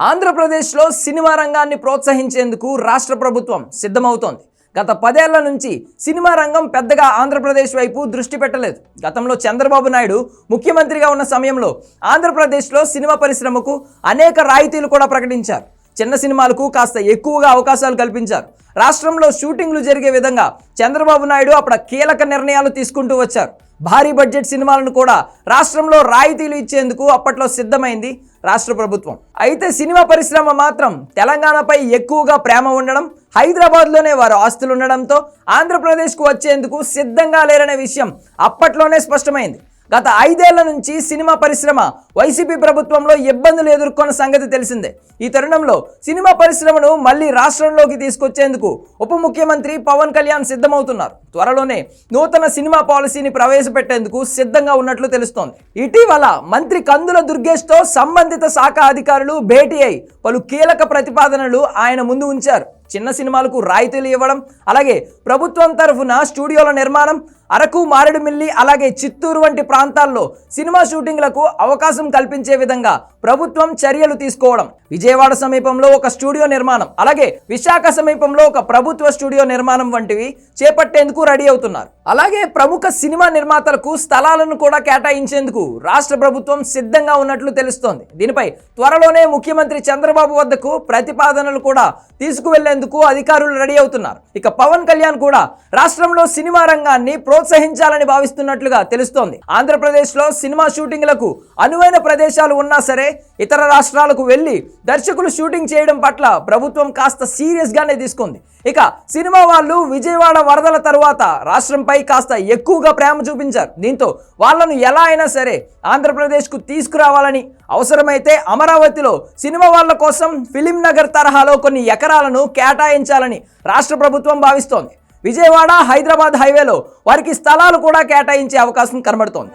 ఆంధ్రప్రదేశ్లో సినిమా రంగాన్ని ప్రోత్సహించేందుకు రాష్ట్ర ప్రభుత్వం సిద్ధమవుతోంది. గత పదేళ్ళ నుంచి సినిమా రంగం పెద్దగా ఆంధ్రప్రదేశ్ వైపు దృష్టి పెట్టలేదు. గతంలో చంద్రబాబు నాయుడు ముఖ్యమంత్రిగా ఉన్న సమయంలో ఆంధ్రప్రదేశ్లో సినిమా పరిశ్రమకు అనేక రాయితీలు కూడా ప్రకటించారు. చిన్న సినిమాలకు కాస్త ఎక్కువగా అవకాశాలు కల్పించారు. రాష్ట్రంలో షూటింగ్లు జరిగే విధంగా చంద్రబాబు నాయుడు అప్పుడు కీలక నిర్ణయాలు తీసుకుంటూ వచ్చారు. భారీ బడ్జెట్ సినిమాలను కూడా రాష్ట్రంలో రాయితీలు ఇచ్చేందుకు అప్పట్లో సిద్ధమైంది రాష్ట్ర ప్రభుత్వం. అయితే సినిమా పరిశ్రమ మాత్రం తెలంగాణపై ఎక్కువగా ప్రేమ ఉండడం హైదరాబాద్లోనే వారు ఆస్తులు ఉండడంతో ఆంధ్రప్రదేశ్కు వచ్చేందుకు సిద్ధంగా లేరనే విషయం అప్పట్లోనే స్పష్టమైంది. గత ఐదేళ్ళ నుంచి సినిమా పరిశ్రమ వైసీపీ ప్రభుత్వంలో ఇబ్బందులు ఎదుర్కొన్న సంగతి తెలిసిందే. ఈ తరుణంలో సినిమా పరిశ్రమను మళ్ళీ రాష్ట్రంలోకి తీసుకొచ్చేందుకు ఉప ముఖ్యమంత్రి పవన్ కళ్యాణ్ సిద్ధమవుతున్నారు. త్వరలోనే నూతన సినిమా పాలసీని ప్రవేశపెట్టేందుకు సిద్ధంగా ఉన్నట్లు తెలుస్తోంది. ఇటీవల మంత్రి కందుల దుర్గేష్తో సంబంధిత శాఖ అధికారులు భేటీ అయి పలు కీలక ప్రతిపాదనలు ఆయన ముందు ఉంచారు. చిన్న సినిమాలకు రాయితీలు ఇవ్వడం అలాగే ప్రభుత్వం తరఫున స్టూడియోల నిర్మాణం అరకు మారేడుమిల్లి అలాగే చిత్తూరు వంటి ప్రాంతాల్లో సినిమా షూటింగ్లకు అవకాశం కల్పించే విధంగా ప్రభుత్వం చర్యలు తీసుకోవడం. విజయవాడ సమీపంలో ఒక స్టూడియో నిర్మాణం అలాగే విశాఖ సమీపంలో ఒక ప్రభుత్వ స్టూడియో నిర్మాణం వంటివి చేపట్టేందుకు రెడీ అవుతున్నారు. అలాగే ప్రముఖ సినిమా నిర్మాతలకు స్థలాలను కూడా కేటాయించేందుకు రాష్ట్ర ప్రభుత్వం సిద్ధంగా ఉన్నట్లు తెలుస్తోంది. దీనిపై త్వరలోనే ముఖ్యమంత్రి చంద్రబాబు వద్దకు ప్రతిపాదనలు కూడా తీసుకువెళ్ళేందుకు అధికారులు రెడీ అవుతున్నారు. ఇక పవన్ కళ్యాణ్ కూడా రాష్ట్రంలో సినిమా రంగాన్ని ప్రోత్సహించాలని భావిస్తున్నట్లుగా తెలుస్తోంది. ఆంధ్రప్రదేశ్లో సినిమా షూటింగ్లకు అనువైన ప్రదేశాలు ఉన్నా సరే ఇతర రాష్ట్రాలకు వెళ్ళి దర్శకులు షూటింగ్ చేయడం పట్ల ప్రభుత్వం కాస్త సీరియస్గానే తీసుకుంది. ఇక సినిమా వాళ్ళు విజయవాడ వరదల తర్వాత రాష్ట్రంపై కాస్త ఎక్కువగా ప్రేమ చూపించారు. దీంతో వాళ్ళను ఎలా అయినా సరే ఆంధ్రప్రదేశ్కు తీసుకురావాలని అవసరమైతే అమరావతిలో సినిమా వాళ్ళ కోసం ఫిలిం నగర్ తరహాలో కొన్ని ఎకరాలను కేటాయించాలని రాష్ట్ర ప్రభుత్వం భావిస్తోంది. విజయవాడ హైదరాబాద్ హైవేలో వారికి స్థలాలు కూడా కేటాయించే అవకాశం కనబడుతోంది.